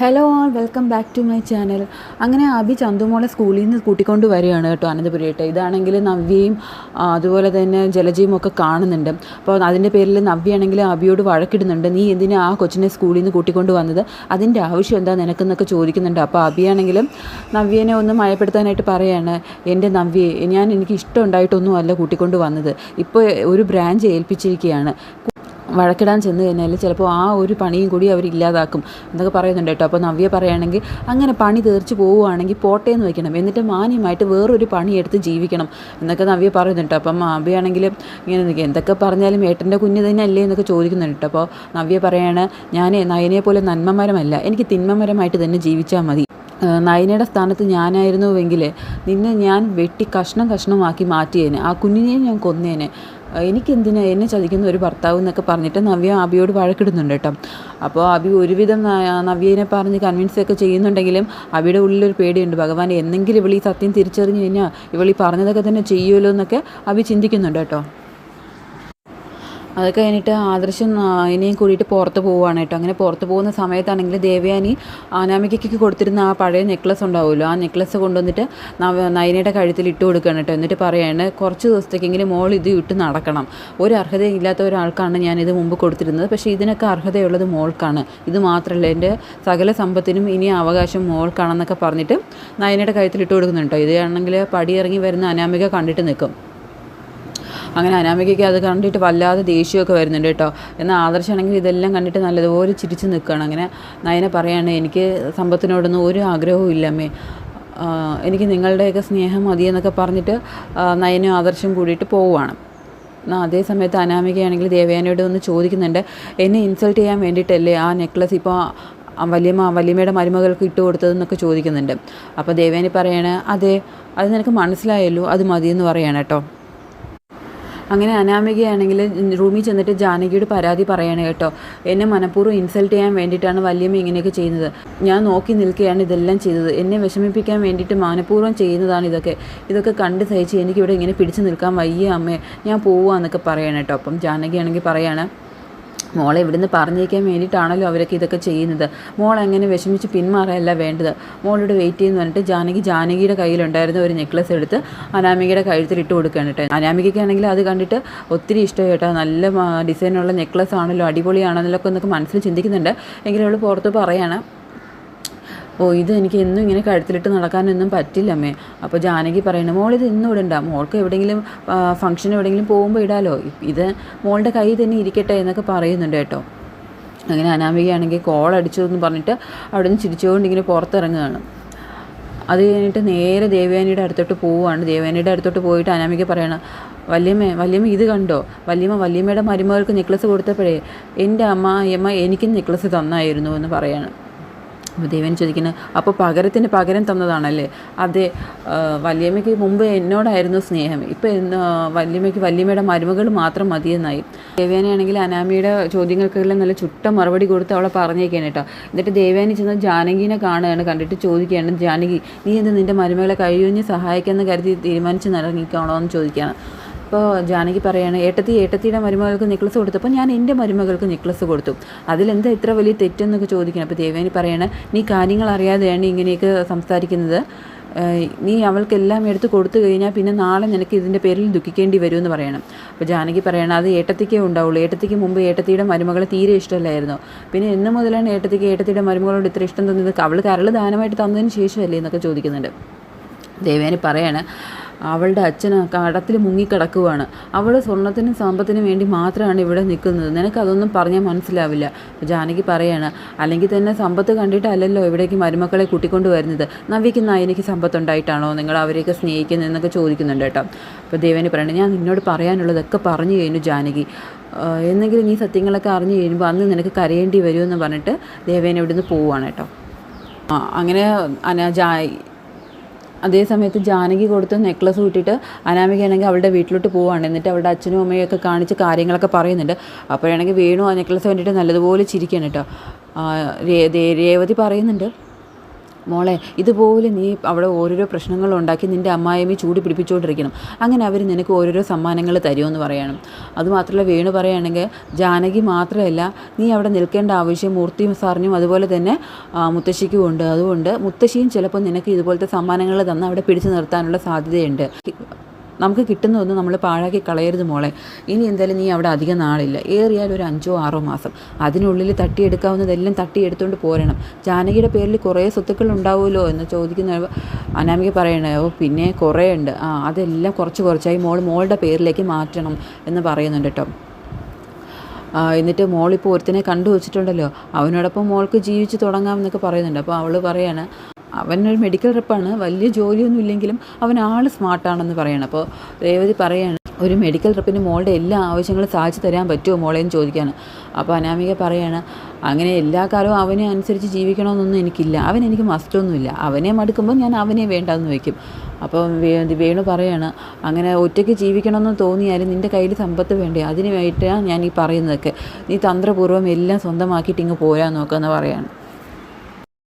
Hello all welcome back to my channel അങ്ങനെ അബി ചന്തുമോളെ സ്കൂളിൽ നിന്ന് കൂട്ടിക്കൊണ്ട് വരികയാണ് കേട്ടോ അനന്തപുരിയിട്ട്. ഇതാണെങ്കിൽ നവ്യയും അതുപോലെ തന്നെ ജലജയും ഒക്കെ കാണുന്നുണ്ട്. അപ്പോൾ അതിന്റെ പേരിൽ നവ്യയാണെങ്കിൽ അബിയോട് വഴക്കിടുന്നുണ്ട്. നീ എന്തിനാ ആ കൊച്ചിനെ സ്കൂളിൽ നിന്ന് കൂട്ടിക്കൊണ്ട് വന്നത്? അതിന്റെ ആവശ്യം എന്താ നിനക്കെന്നൊക്കെ ചോദിക്കുന്നുണ്ട്. അപ്പോൾ അബിയാണെങ്കിലും നവ്യനെ ഒന്ന് മയപ്പെടുത്താനായിട്ട് പറയാണ് എന്റെ നവ്യയെ ഞാൻ എനിക്ക് ഇഷ്ടം ഉണ്ടായിട്ടൊന്നും അല്ല കൂട്ടിക്കൊണ്ട് വന്നത്. ഇപ്പോൾ ഒരു ബ്രാഞ്ച് ഏൽപ്പിച്ചിരിക്കുകയാണ്. വഴക്കിടാൻ ചെന്ന് കഴിഞ്ഞാൽ ചിലപ്പോൾ ആ ഒരു പണിയും കൂടി അവർ ഇല്ലാതാക്കും. എന്നൊക്കെ പറയുന്നുണ്ട് കേട്ടോ. അപ്പോൾ നവ്യ പറയുകയാണെങ്കിൽ അങ്ങനെ പണി തീർച്ചു പോവുകയാണെങ്കിൽ പോട്ടെ എന്ന് വെക്കണം എന്നിട്ട് മാന്യമായിട്ട് വേറൊരു പണിയെടുത്ത് ജീവിക്കണം എന്നൊക്കെ നവ്യ പറയുന്നുണ്ട് അപ്പം അബിയാണെങ്കിൽ ഇങ്ങനെ എന്തൊക്കെ പറഞ്ഞാലും ഏട്ടന്റെ കുഞ്ഞ് തന്നെ അല്ലേ എന്നൊക്കെ ചോദിക്കുന്നുണ്ട് അപ്പോൾ നവ്യ പറയാണ് ഞാൻ നയനെ പോലെ നന്മമരമല്ല. എനിക്ക് തിന്മമരമായിട്ട് തന്നെ ജീവിച്ചാൽ മതി. നയനയുടെ സ്ഥാനത്ത് ഞാനായിരുന്നുവെങ്കിൽ നിന്നെ ഞാൻ വെട്ടി കഷ്ണം കഷ്ണമാക്കി മാറ്റിയേനെ. ആ കുഞ്ഞിനെ ഞാൻ കൊന്നേനെ. എനിക്കെന്തിനാ എന്നെ ചതിക്കുന്ന ഒരു ഭർത്താവ് എന്നൊക്കെ പറഞ്ഞിട്ട് നവ്യ അബിയോട് വഴക്കിടുന്നുണ്ട് കേട്ടോ. അപ്പോൾ അബി ഒരുവിധം നവ്യനെ പറഞ്ഞ് കൺവിൻസ് ഒക്കെ ചെയ്യുന്നുണ്ടെങ്കിലും അബിയുടെ ഉള്ളിലൊരു പേടിയുണ്ട്. ഭഗവാൻ എന്തെങ്കിലും ഇവളീ സത്യം തിരിച്ചറിഞ്ഞു കഴിഞ്ഞാൽ ഇവളീ പറഞ്ഞതൊക്കെ തന്നെ ചെയ്യുമല്ലോ എന്നൊക്കെ അബി ചിന്തിക്കുന്നുണ്ട് കേട്ടോ. അതൊക്കെ കഴിഞ്ഞിട്ട് ആദർശം ഇനിയും കൂടിയിട്ട് പുറത്ത് പോവുകയാണ് കേട്ടോ. അങ്ങനെ പുറത്ത് പോകുന്ന സമയത്താണെങ്കിൽ ദേവയാനി അനാമികയ്ക്ക് കൊടുത്തിരുന്ന ആ പഴയ നെക്ലസ് ഉണ്ടാവുമല്ലോ. ആ നെക്ലസ് കൊണ്ടുവന്നിട്ട് നയനയുടെ കഴുത്തിൽ ഇട്ട് കൊടുക്കുകയാണ് കേട്ടോ. എന്നിട്ട് പറയാണ് കുറച്ച് ദിവസത്തേക്കെങ്കിലും മോൾ ഇത് ഇട്ട് നടക്കണം. ഒരു അർഹതയും ഇല്ലാത്ത ഒരാൾക്കാണ് ഞാൻ ഇത് മുമ്പ് കൊടുത്തിരുന്നത്. പക്ഷേ ഇതിനൊക്കെ അർഹതയുള്ളത് മോൾക്കാണ്. ഇത് മാത്രമല്ല എന്റെ സകല സമ്പത്തിനും ഇനി അവകാശം മോൾക്കാണെന്നൊക്കെ പറഞ്ഞിട്ട് നയനയുടെ കഴുത്തിൽ ഇട്ട് കൊടുക്കുന്നുണ്ടോ ഇതാണെങ്കിൽ പടിയിറങ്ങി വരുന്ന അനാമിക കണ്ടിട്ട് നിൽക്കും. അങ്ങനെ അനാമികയ്ക്ക് അത് കണ്ടിട്ട് വല്ലാതെ ദേഷ്യമൊക്കെ വരുന്നുണ്ട് കേട്ടോ. എന്നാൽ ആദർശമാണെങ്കിൽ ഇതെല്ലാം കണ്ടിട്ട് നല്ലതുപോലെ ചിരിച്ച് നിൽക്കുകയാണ്. അങ്ങനെ നയന പറയാണ് എനിക്ക് സമ്പത്തിനോടൊന്നും ഒരു ആഗ്രഹവും ഇല്ലമ്മേ എനിക്ക് നിങ്ങളുടെയൊക്കെ സ്നേഹം മതിയെന്നൊക്കെ പറഞ്ഞിട്ട് നയനും ആദർശം കൂടിയിട്ട് പോവുകയാണ്. അതേ സമയത്ത് അനാമികയാണെങ്കിൽ ദേവയാനയോട് ഒന്ന് ചോദിക്കുന്നുണ്ട് എന്നെ ഇൻസൾട്ട് ചെയ്യാൻ വേണ്ടിയിട്ടല്ലേ ആ നെക്ലസ് ഇപ്പോൾ വലിയമ്മ വലിയമ്മയുടെ മരുമകൾക്ക് ഇട്ട് കൊടുത്തതെന്നൊക്കെ ചോദിക്കുന്നുണ്ട്? അപ്പോൾ ദേവയാനി പറയണേ അതെ അത് നിനക്ക് മനസ്സിലായല്ലോ അത് മതിയെന്ന് പറയണം കേട്ടോ. അങ്ങനെ അനാമികയാണെങ്കിൽ റൂമിൽ ചെന്നിട്ട് ജാനകിയോട് പരാതി പറയാണ് കേട്ടോ. എന്നെ മനഃപൂർവം ഇൻസൾട്ട് ചെയ്യാൻ വേണ്ടിയിട്ടാണ് വല്യമ്മ ഇങ്ങനെയൊക്കെ ചെയ്യുന്നത്. ഞാൻ നോക്കി നിൽക്കുകയാണ് ഇതെല്ലാം ചെയ്തത്. എന്നെ വിഷമിപ്പിക്കാൻ വേണ്ടിയിട്ട് മനഃപൂർവം ചെയ്യുന്നതാണ് ഇതൊക്കെ. ഇതൊക്കെ കണ്ട് സഹിച്ച് എനിക്കിവിടെ ഇങ്ങനെ പിടിച്ചു നിൽക്കാൻ വയ്യ അമ്മേ. ഞാൻ പോവുക എന്നൊക്കെ പറയണം കേട്ടോ. അപ്പം ജാനകിയാണെങ്കിൽ പറയാണ് മോളെ ഇവിടുന്ന് പറഞ്ഞേക്കാൻ വേണ്ടിയിട്ടാണല്ലോ അവരൊക്കെ ഇതൊക്കെ ചെയ്യുന്നത്. മോൾ അങ്ങനെ വിഷമിച്ച് പിന്മാറല്ല വേണ്ടത്. മോളോട് വെയിറ്റ് ചെയ്യുന്നു പറഞ്ഞിട്ട് ജാനകി ജാനകിയുടെ കയ്യിലുണ്ടായിരുന്ന ഒരു നെക്ലസ് എടുത്ത് അനാമികയുടെ കഴുത്തിൽ ഇട്ട് കൊടുക്കുകയാണ് കേട്ടോ. അനാമികയ്ക്കാണെങ്കിൽ അത് കണ്ടിട്ട് ഒത്തിരി ഇഷ്ടമായി കേട്ടോ. നല്ല ഡിസൈനുള്ള നെക്ലസ് ആണല്ലോ അടിപൊളിയാണെന്നൊക്കെ എന്നൊക്കെ മനസ്സിൽ ചിന്തിക്കുന്നുണ്ട്. എങ്കിലും അവൾ പുറത്ത് പറയാണ്. ഓ ഇത് എനിക്ക് എന്നും ഇങ്ങനെ കഴുത്തിലിട്ട് നടക്കാനൊന്നും പറ്റില്ലമ്മേ അപ്പോൾ ജാനകി പറയണ മോൾ ഇത് ഇന്നും ഇടണ്ട. മോൾക്ക് എവിടെയെങ്കിലും ഫംഗ്ഷൻ എവിടെയെങ്കിലും പോകുമ്പോൾ ഇടാലോ. ഇത് മോളുടെ കൈ തന്നെ ഇരിക്കട്ടെ എന്നൊക്കെ പറയുന്നുണ്ട് കേട്ടോ. അങ്ങനെ അനാമികയാണെങ്കിൽ കോൾ അടിച്ചു എന്ന് പറഞ്ഞിട്ട് അവിടെ നിന്ന് ചിരിച്ചുകൊണ്ട് ഇങ്ങനെ പുറത്തിറങ്ങുകയാണ്. അത് കഴിഞ്ഞിട്ട് നേരെ ദേവയാനിയുടെ അടുത്തോട്ട് പോവുകയാണ്. ദേവയാനിയുടെ അടുത്തോട്ട് പോയിട്ട് അനാമിക പറയണം വല്യമ്മ വല്യമ്മ ഇത് കണ്ടോ? വല്യമ്മ വല്യമ്മയുടെ മരുമകൾക്ക് നെക്ലസ് കൊടുത്തപ്പോഴേ എന്റെ അമ്മ അമ്മ എനിക്കും നെക്ലസ് തന്നായിരുന്നു എന്ന് പറയാണ്. അപ്പോൾ ദേവൻ ചോദിക്കുന്നത് അപ്പോൾ പകരത്തിന് പകരം തന്നതാണല്ലേ? അതെ വല്യമ്മയ്ക്ക് മുമ്പ് എന്നോടായിരുന്നു സ്നേഹം. ഇപ്പോൾ എന്ന് വല്യമ്മയ്ക്ക് വല്യമ്മയുടെ മരുമകൾ മാത്രം മതിയെന്നായി. ദേവേനയാണെങ്കിൽ അനാമിയുടെ ചോദ്യങ്ങൾക്കെല്ലാം നല്ല ചുട്ട മറുപടി കൊടുത്ത് അവളെ പറഞ്ഞേക്കാണ് കേട്ടോ. എന്നിട്ട് ദേവേനി ചെന്ന് ജാനകിനെ കാണുകയാണ് കണ്ടിട്ട് ചോദിക്കുകയാണ് ജാനകി നീ എന്ത് നിന്റെ മരുമകളെ കഴിയുഞ്ഞ് സഹായിക്കാമെന്ന് കരുതി തീരുമാനിച്ച് നിറങ്ങിക്കാണോ എന്ന് ചോദിക്കുകയാണ്. അപ്പോൾ ജാനകി പറയുകയാണ് ഏട്ടത്തി ഏട്ടത്തിയുടെ മരുമകൾക്ക് നെക്ലസ് കൊടുത്തപ്പോൾ ഞാൻ എന്റെ മരുമകൾക്ക് നെക്ലസ് കൊടുത്തു. അതിലെന്താ ഇത്ര വലിയ തെറ്റെന്നൊക്കെ ചോദിക്കണം. അപ്പോൾ ദേവേനി പറയാണ് നീ കാര്യങ്ങൾ അറിയാതെയാണ് ഇങ്ങനെയൊക്കെ സംസാരിക്കുന്നത്. നീ അവൾക്കെല്ലാം എടുത്ത് കൊടുത്തു കഴിഞ്ഞാൽ പിന്നെ നാളെ നിനക്ക് ഇതിന്റെ പേരിൽ ദുഃഖിക്കേണ്ടി വരുമെന്ന് പറയണം. അപ്പോൾ ജാനകി പറയണം അത് ഏട്ടത്തിക്കേ ഉണ്ടാവുള്ളൂ. ഏട്ടത്തിക്ക് മുമ്പ് ഏട്ടത്തിയുടെ മരുമകളെ തീരെ ഇഷ്ടമല്ലായിരുന്നു. പിന്നെ എന്ന് മുതലാണ് ഏട്ടത്തിക്ക് ഏട്ടത്തിയുടെ മരുമകളോട് ഇത്ര ഇഷ്ടം തന്നത് അവൾ കരൾ ദാനമായിട്ട് തന്നതിന് ശേഷമല്ലേ? എന്നൊക്കെ ചോദിക്കുന്നുണ്ട്. ദേവേനി പറയാണ് അവളുടെ അച്ഛൻ കടത്തിൽ മുങ്ങിക്കിടക്കുവാണ്. അവൾ സ്വർണത്തിനും സമ്പത്തിനും വേണ്ടി മാത്രമാണ് ഇവിടെ നിൽക്കുന്നത്. നിനക്ക് അതൊന്നും പറഞ്ഞാൽ മനസ്സിലാവില്ല. ജാനകി പറയാണ് അല്ലെങ്കിൽ തന്നെ സമ്പത്ത് കണ്ടിട്ടല്ലല്ലോ ഇവിടേക്ക് മരുമക്കളെ കൂട്ടിക്കൊണ്ട് വരുന്നത്. നവിക്ക് എനിക്ക് സമ്പത്തുണ്ടായിട്ടാണോ നിങ്ങൾ അവരെയൊക്കെ സ്നേഹിക്കുന്നത് എന്നൊക്കെ ചോദിക്കുന്നുണ്ട് കേട്ടോ. അപ്പോൾ ദേവന് പറയണേ ഞാൻ നിന്നോട് പറയാനുള്ളതൊക്കെ പറഞ്ഞു കഴിഞ്ഞു ജാനകി. എന്നെങ്കിലും നീ സത്യങ്ങളൊക്കെ അറിഞ്ഞു കഴിയുമ്പോൾ അന്ന് നിനക്ക് കരയേണ്ടി വരുമെന്ന് പറഞ്ഞിട്ട് ദേവേനെ ഇവിടുന്ന് പോവുകയാണ് കേട്ടോ. അങ്ങനെ അനാ അതേ സമയത്ത് ജാനകി കൊടുത്ത നെക്ലസ് കൂട്ടിയിട്ട് അനാമികയാണെങ്കിൽ അവളുടെ വീട്ടിലോട്ട് പോവാണ്. എന്നിട്ട് അവളുടെ അച്ഛനും അമ്മയും ഒക്കെ കാണിച്ച് കാര്യങ്ങളൊക്കെ പറയുന്നുണ്ട്. അപ്പോഴാണെങ്കിൽ വേണു ആ നെക്ലസ് വേണ്ടിയിട്ട് നല്ലതുപോലെ ചിരിക്കുകയാണ് കേട്ടോ. രേവതി പറയുന്നുണ്ട്. മോളെ ഇതുപോലെ നീ അവിടെ ഓരോരോ പ്രശ്നങ്ങൾ ഉണ്ടാക്കി നിന്റെ അമ്മായിമ്മ ചൂട് പിടിപ്പിച്ചുകൊണ്ടിരിക്കണം അങ്ങനെ അവർ നിനക്ക് ഓരോരോ സമ്മാനങ്ങൾ തരുമെന്ന് പറയണം. അതുമാത്രമല്ല വേണു പറയുകയാണെങ്കിൽ ജാനകി മാത്രമല്ല നീ അവിടെ നിൽക്കേണ്ട ആവശ്യം മൂർത്തി സാറിനും അതുപോലെ തന്നെ മുത്തശ്ശിക്കും ഉണ്ട്. അതുകൊണ്ട് മുത്തശ്ശിയും ചിലപ്പോൾ നിനക്ക് ഇതുപോലത്തെ സമ്മാനങ്ങൾ തന്ന് അവിടെ പിടിച്ചു നിർത്താനുള്ള സാധ്യതയുണ്ട്. നമുക്ക് കിട്ടുന്നതൊന്നും നമ്മൾ പാഴാക്കി കളയരുത് മോളെ. ഇനി എന്തായാലും നീ അവിടെ അധികം നാളില്ല. ഏറിയാൽ ഒരു അഞ്ചോ ആറോ മാസം. അതിനുള്ളിൽ തട്ടിയെടുക്കാവുന്നതെല്ലാം തട്ടിയെടുത്തുകൊണ്ട് പോരണം. ജാനകിയുടെ പേരിൽ കുറേ സ്വത്തുക്കൾ ഉണ്ടാവുമല്ലോ എന്ന് ചോദിക്കുന്ന അനാമിക പറയണേ ഓ പിന്നെ കുറേ ഉണ്ട് ആ അതെല്ലാം കുറച്ച് കുറച്ചായി മോൾ മോളുടെ പേരിലേക്ക് മാറ്റണം എന്ന് പറയുന്നുണ്ട് കേട്ടോ. എന്നിട്ട് മോളിപ്പോൾ ഒരുത്തിനെ കണ്ടു വച്ചിട്ടുണ്ടല്ലോ അവനോടൊപ്പം മോൾക്ക് ജീവിച്ച് തുടങ്ങാമെന്നൊക്കെ പറയുന്നുണ്ട്. അപ്പോൾ അവൾ പറയാണ് അവനൊരു മെഡിക്കൽ റെപ്പാണ് വലിയ ജോലിയൊന്നും ഇല്ലെങ്കിലും അവൻ ആൾ സ്മാർട്ടാണെന്ന് പറയണം. അപ്പോൾ രേവതി പറയാണ് ഒരു മെഡിക്കൽ റെപ്പിന് മോളുടെ എല്ലാ ആവശ്യങ്ങളും സാധിച്ചു തരാൻ പറ്റുമോ മോളെ? എന്ന് ചോദിക്കുകയാണ് അപ്പോൾ അനാമിക പറയാണ് അങ്ങനെ എല്ലാ കാലവും അവനെ അനുസരിച്ച് ജീവിക്കണമെന്നൊന്നും എനിക്കില്ല. അവൻ എനിക്ക് മസ്റ്റൊന്നുമില്ല അവനെ മടുക്കുമ്പോൾ ഞാൻ അവനെ വേണ്ടാന്ന് വയ്ക്കും. അപ്പോൾ വേ- വേണു പറയാണ് അങ്ങനെ ഒറ്റയ്ക്ക് ജീവിക്കണമെന്ന് തോന്നിയാലും നിന്റെ കയ്യിൽ സമ്പത്ത് വേണ്ടേ? അതിനു വേണ്ടിയിട്ടാണ് ഞാൻ ഈ പറയുന്നതൊക്കെ. നീ തന്ത്രപൂർവം എല്ലാം സ്വന്തമാക്കിയിട്ട് ഇങ്ങ് പോരാൻ നോക്കുക എന്ന് പറയാണ്.